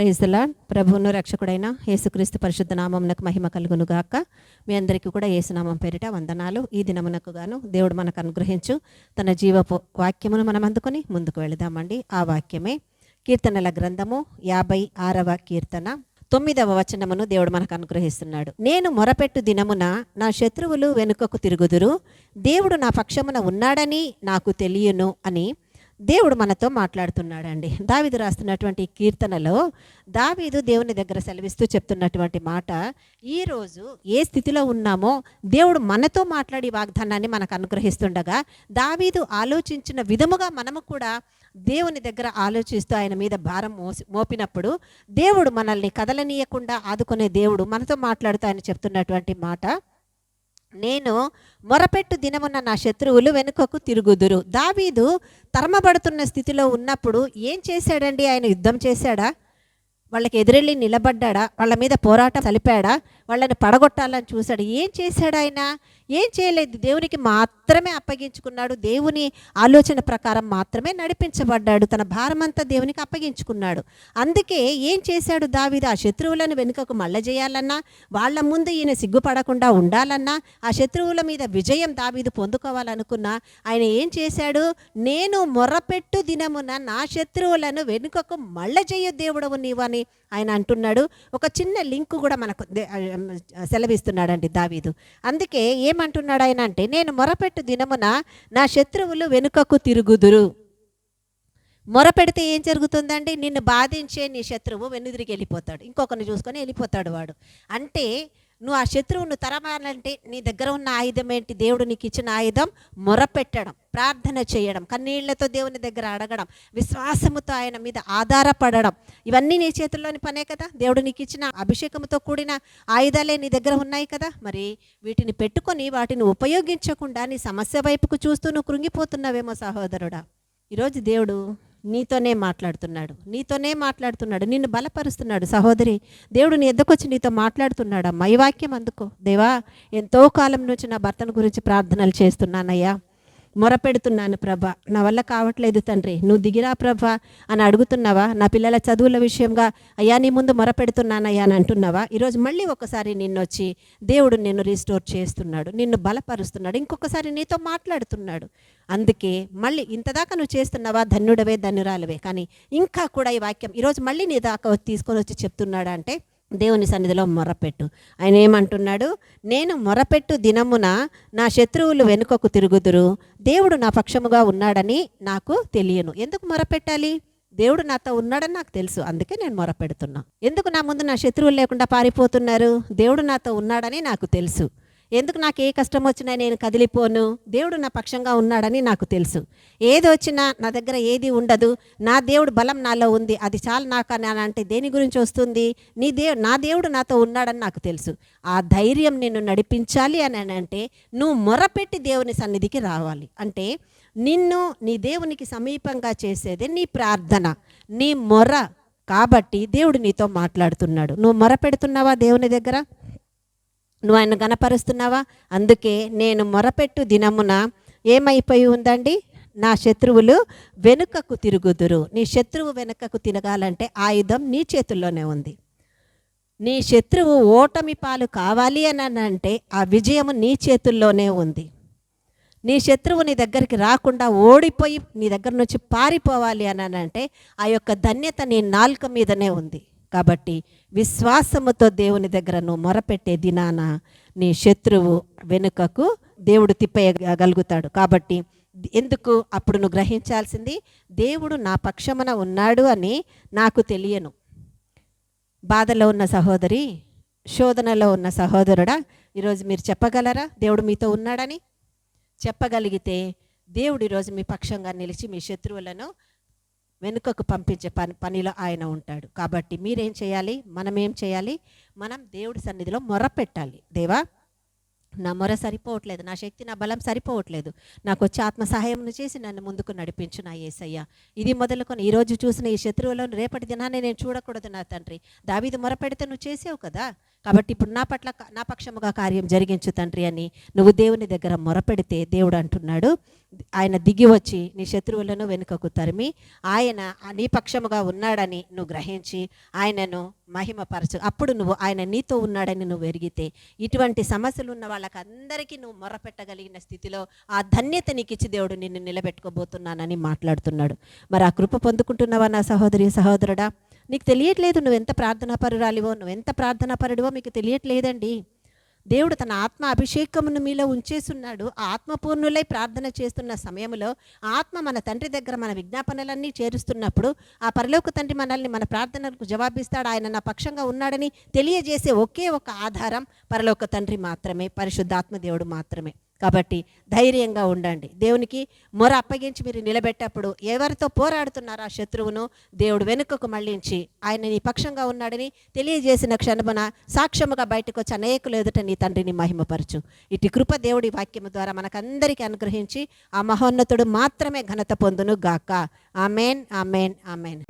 ప్రైజ్లా ప్రభువును రక్షకుడైన యేసుక్రీస్తు పరిశుద్ధ నామమునకు మహిమ కలుగును గాక. మీ అందరికీ కూడా యేసునామం పేరిట వందనాలు. ఈ దినమునకు గాను దేవుడు మనకు అనుగ్రహించు. తన జీవపు వాక్యమును మనం అందుకొని ముందుకు వెళదామండి. ఆ వాక్యమే కీర్తనల గ్రంథము యాభై ఆరవ కీర్తన. తొమ్మిదవ వచనమును దేవుడు మనకు అనుగ్రహిస్తున్నాడు. నేను మొరపెట్టు దినమున నా శత్రువులు వెనుకకు తిరుగుదురు. దేవుడు నా పక్షమున ఉన్నాడని నాకు తెలియను అని దేవుడు మనతో మాట్లాడుతున్నాడండి. దావీదు రాస్తున్నటువంటి కీర్తనలో దావీదు దేవుని దగ్గర సెలవిస్తూ చెప్తున్నటువంటి మాట ఈరోజు ఏ స్థితిలో ఉన్నామో దేవుడు మనతో మాట్లాడి వాగ్దానాన్ని మనకు అనుగ్రహిస్తుండగా దావీదు ఆలోచించిన విధముగా మనము కూడా దేవుని దగ్గర ఆలోచిస్తూ ఆయన మీద భారం మోసి మోపినప్పుడు దేవుడు మనల్ని కదలనీయకుండా ఆదుకునే దేవుడు మనతో మాట్లాడుతూ ఆయన చెప్తున్నటువంటి మాట నేను మొరపెట్టు దినమున్న నా శత్రువులు వెనుకకు తిరుగుదురు. దావీదు తరమబడుతున్న స్థితిలో ఉన్నప్పుడు ఏం చేశాడండి? ఆయన యుద్ధం చేశాడా? వాళ్ళకి ఎదురెళ్ళి నిలబడ్డాడా? వాళ్ళ మీద పోరాటం కలిపాడా వాళ్ళని పడగొట్టాలని చూశాడు. ఏం చేశాడు ఆయన? ఏం చేయలేదు. దేవునికి మాత్రమే అప్పగించుకున్నాడు. దేవుని ఆలోచన ప్రకారం మాత్రమే నడిపించబడ్డాడు. తన భారమంతా దేవునికి అప్పగించుకున్నాడు. అందుకే ఏం చేశాడు దావీదు? ఆ శత్రువులను వెనుకకు మళ్ళ చేయాలన్నా వాళ్ళ ముందు ఈయన సిగ్గుపడకుండా ఉండాలన్నా ఆ శత్రువుల మీద విజయం దావీదు పొందుకోవాలనుకున్నా ఆయన ఏం చేశాడు? నేను మొర్రపెట్టు దినమున నా శత్రువులను వెనుకకు మళ్ళ దేవుడవు నీవు అని ఆయన అంటున్నాడు. ఒక చిన్న లింక్ కూడా మనకు దే- సెలవిస్తున్నాడండి దావీదు. అందుకే ఏమంటున్నాడు ఆయన అంటే నేను మొరపెట్టు దినమున నా శత్రువులు వెనుకకు తిరుగుదురు. మొరపెడితే ఏం జరుగుతుందండి? నిన్ను బాధించే నీ శత్రువు వెనుదిరిగి వెళ్ళిపోతాడు. ఇంకొకరిని చూసుకొని వెళ్ళిపోతాడు వాడు. అంటే నువ్వు ఆ శత్రువును తరమాలంటే నీ దగ్గర ఉన్న ఆయుధం ఏంటి? దేవుడు నీకు ఇచ్చిన ఆయుధం మొరపెట్టడం ప్రార్థన చేయడం కన్నీళ్ళతో దేవుని దగ్గర అడగడం విశ్వాసముతో ఆయన మీద ఆధారపడడం. ఇవన్నీ నీ చేతుల్లోని పనే కదా? దేవుడు నీకు ఇచ్చిన అభిషేకంతో కూడిన ఆయుధాలే నీ దగ్గర ఉన్నాయి కదా? మరి వీటిని పెట్టుకొని వాటిని ఉపయోగించకుండా నీ సమస్య వైపుకు చూస్తూ నువ్వు కృంగిపోతున్నావేమో సహోదరుడా. ఈరోజు దేవుడు నీతోనే మాట్లాడుతున్నాడు. నీతోనే మాట్లాడుతున్నాడు. నిన్ను బలపరుస్తున్నాడు. సహోదరి దేవుడు నీ ఎద్దకొచ్చి నీతో మాట్లాడుతున్నాడు అమ్మా ఈ వాక్యం అందుకో. దేవా ఎంతో కాలం నుంచి నా భర్తను గురించి ప్రార్థనలు చేస్తున్నానయ్యా. మొరపెడుతున్నాను ప్రభ. నా వల్ల కావట్లేదు తండ్రి. నువ్వు దిగిరా ప్రభ అని అడుగుతున్నావా? నా పిల్లల చదువుల విషయంగా అయ్యా నీ ముందు మొరపెడుతున్నానయ్యా అని అంటున్నావా? ఈరోజు మళ్ళీ ఒకసారి నిన్ను వచ్చి దేవుడు నిన్ను రీస్టోర్ చేస్తున్నాడు. నిన్ను బలపరుస్తున్నాడు. ఇంకొకసారి నీతో మాట్లాడుతున్నాడు. అందుకే మళ్ళీ ఇంతదాకా నువ్వు చేస్తున్నావా? ధన్యుడవే ధన్యురాలవే. కానీ ఇంకా కూడా ఈ వాక్యం ఈరోజు మళ్ళీ నీ దాకా తీసుకొని వచ్చి చెప్తున్నాడా అంటే దేవుని సన్నిధిలో మొరపెట్టు. ఆయన ఏమంటున్నాడు? నేను మొరపెట్టు దినమున నా శత్రువులు వెనుకకు తిరుగుదురు. దేవుడు నా పక్షముగా ఉన్నాడని నాకు తెలియను. ఎందుకు మొరపెట్టాలి? దేవుడు నాతో ఉన్నాడని నాకు తెలుసు. అందుకే నేను మొరపెడుతున్నా. ఎందుకు నా ముందు నా శత్రువులు లేకుండా పారిపోతున్నారు? దేవుడు నాతో ఉన్నాడని నాకు తెలుసు. ఎందుకు నాకు ఏ కష్టం వచ్చినా నేను కదిలిపోను? దేవుడు నా పక్షంగా ఉన్నాడని నాకు తెలుసు. ఏది వచ్చినా నా దగ్గర ఏది ఉండదు. నా దేవుడు బలం నాలో ఉంది. అది చాలు నాకు అని అంటే దేని గురించి వస్తుంది? నీ దేవు నా దేవుడు నాతో ఉన్నాడని నాకు తెలుసు. ఆ ధైర్యం నిన్ను నడిపించాలి అని అంటే నువ్వు మొరపెట్టి దేవుని సన్నిధికి రావాలి. అంటే నిన్ను నీ దేవునికి సమీపంగా చేసేది నీ ప్రార్థన నీ మొర. కాబట్టి దేవుడు నీతో మాట్లాడుతున్నాడు. నువ్వు మొర పెడుతున్నావా దేవుని దగ్గర? నువ్వు ఆయన గనపరుస్తున్నావా అందుకే నేను మొరపెట్టు దినమున ఏమైపోయి ఉందండి? నా శత్రువులు వెనుకకు తిరుగుదురు. నీ శత్రువు వెనుకకు తిరగాలంటే ఆయుధం నీ చేతుల్లోనే ఉంది. నీ శత్రువు ఓటమి పాలు కావాలి అని అంటే ఆ విజయము నీ చేతుల్లోనే ఉంది. నీ శత్రువు నీ దగ్గరికి రాకుండా ఓడిపోయి నీ దగ్గర నుంచి పారిపోవాలి అని అంటే ఆ యొక్క ధన్యత నీ నాలుక మీదనే ఉంది. కాబట్టి విశ్వాసముతో దేవుని దగ్గర నువ్వు మొరపెట్టే దినాన నీ శత్రువు వెనుకకు దేవుడు తిప్పేయగలుగుతాడు. కాబట్టి ఎందుకు అప్పుడు నువ్వు గ్రహించాల్సింది దేవుడు నా పక్షమున ఉన్నాడు అని నాకు తెలియను. బాధలో ఉన్న సహోదరి శోధనలో ఉన్న సహోదరుడా ఈరోజు మీరు చెప్పగలరా దేవుడు మీతో ఉన్నాడని? చెప్పగలిగితే దేవుడు ఈరోజు మీ పక్షంగా నిలిచి మీ శత్రువులను వెనుకకు పంపించే పని పనిలో ఆయన ఉంటాడు. కాబట్టి మీరేం చేయాలి? మనం ఏం చేయాలి? మనం దేవుడి సన్నిధిలో మొర పెట్టాలి. దేవా నా మొర సరిపోవట్లేదు. నా శక్తి నా బలం సరిపోవట్లేదు. నాకు వచ్చి ఆత్మ సహాయం చేసి నన్ను ముందుకు నడిపించు నా ఏసయ్య. ఇది మొదలుకొని ఈరోజు చూసిన ఈ శత్రువులను రేపటి దినాన్ని నేను చూడకూడదు నా తండ్రి. దావీది మొర పెడితే నువ్వు చేసావు కదా? కాబట్టి ఇప్పుడు నా పట్ల నా పక్షముగా కార్యం జరిగించు తండ్రి అని నువ్వు దేవుని దగ్గర మొరపెడితే దేవుడు అంటున్నాడు. ఆయన దిగి వచ్చి నీ శత్రువులను వెనుకకు తరిమి ఆయన ఆ నీ పక్షముగా ఉన్నాడని నువ్వు గ్రహించి ఆయనను మహిమపరచు. అప్పుడు నువ్వు ఆయన నీతో ఉన్నాడని నువ్వు ఎరిగితే ఇటువంటి సమస్యలు ఉన్న వాళ్ళకందరికీ నువ్వు మొరపెట్టగలిగిన స్థితిలో ఆ ధన్యత నీకు ఇచ్చి దేవుడు నిన్ను నిలబెట్టుకోబోతున్నానని మాట్లాడుతున్నాడు. మరి ఆ కృప పొందుకుంటున్నావా నా సహోదరి సహోదరుడా? నీకు తెలియట్లేదు నువ్వు ఎంత ప్రార్థనా పరురాలివో నువ్వు ఎంత ప్రార్థనా పరుడివో మీకు తెలియట్లేదండి. దేవుడు తన ఆత్మ అభిషేకమును మీలో ఉంచేస్తున్నాడు ఆ ఆత్మపూర్ణులై ప్రార్థన చేస్తున్న సమయంలో ఆత్మ మన తండ్రి దగ్గర మన విజ్ఞాపనలన్నీ చేరుస్తున్నప్పుడు ఆ పరలోక తండ్రి మనల్ని మన ప్రార్థనలకు జవాబిస్తాడు. ఆయన నా పక్షంగా ఉన్నాడని తెలియజేసే ఒకే ఒక ఆధారం పరలోక తండ్రి మాత్రమే పరిశుద్ధాత్మ దేవుడు మాత్రమే. కాబట్టి ధైర్యంగా ఉండండి. దేవునికి మొర అప్పగించి మీరు నిలబెట్టేప్పుడు ఎవరితో పోరాడుతున్నారో ఆ శత్రువును దేవుడు వెనుకకు మళ్ళించి ఆయన నీ పక్షంగా ఉన్నాడని తెలియజేసిన క్షణమున సాక్ష్యముగా బయటకు వచ్చి అనేకులు ఎదుట నీ తండ్రిని మహిమపరచు. ఇటు కృప దేవుడి వాక్యము ద్వారా మనకందరికీ అనుగ్రహించి ఆ మహోన్నతుడు మాత్రమే ఘనత పొందును గాక ఆమెన్ ఆమెన్ ఆమెన్.